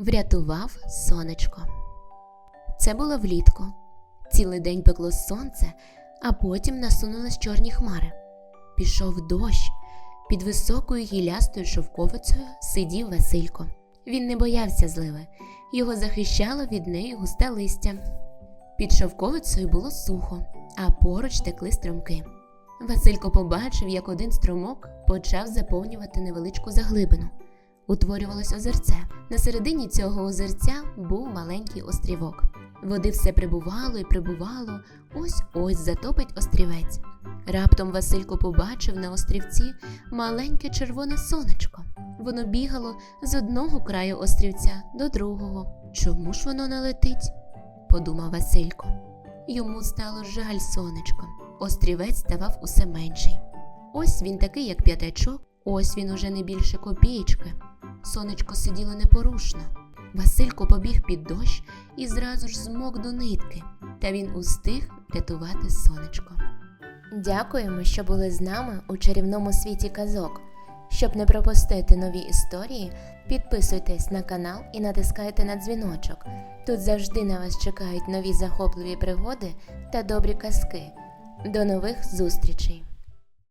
Врятував сонечко. Це було влітку. Цілий день пекло сонце, а потім насунулись чорні хмари. Пішов дощ. Під високою гілястою шовковицею сидів Василько. Він не боявся зливи, його захищало від неї густе листя. Під шовковицею було сухо, а поруч текли струмки. Василько побачив, як один струмок почав заповнювати невеличку заглибину. Утворювалось озерце. На середині цього озерця був маленький острівок. Води все прибувало і прибувало, ось ось затопить острівець. Раптом Василько побачив на острівці маленьке червоне сонечко. Воно бігало з одного краю острівця до другого. Чому ж воно не летить? подумав Василько. Йому стало жаль сонечко. Острівець ставав усе менший. Ось він такий, як п'ятачок, ось він уже не більше копієчки. Сонечко сиділо непорушно. Василько побіг під дощ і зразу ж змок до нитки, та він устиг рятувати сонечко. Дякуємо, що були з нами у чарівному світі казок. Щоб не пропустити нові історії, підписуйтесь на канал і натискайте на дзвіночок. Тут завжди на вас чекають нові захопливі пригоди та добрі казки. До нових зустрічей!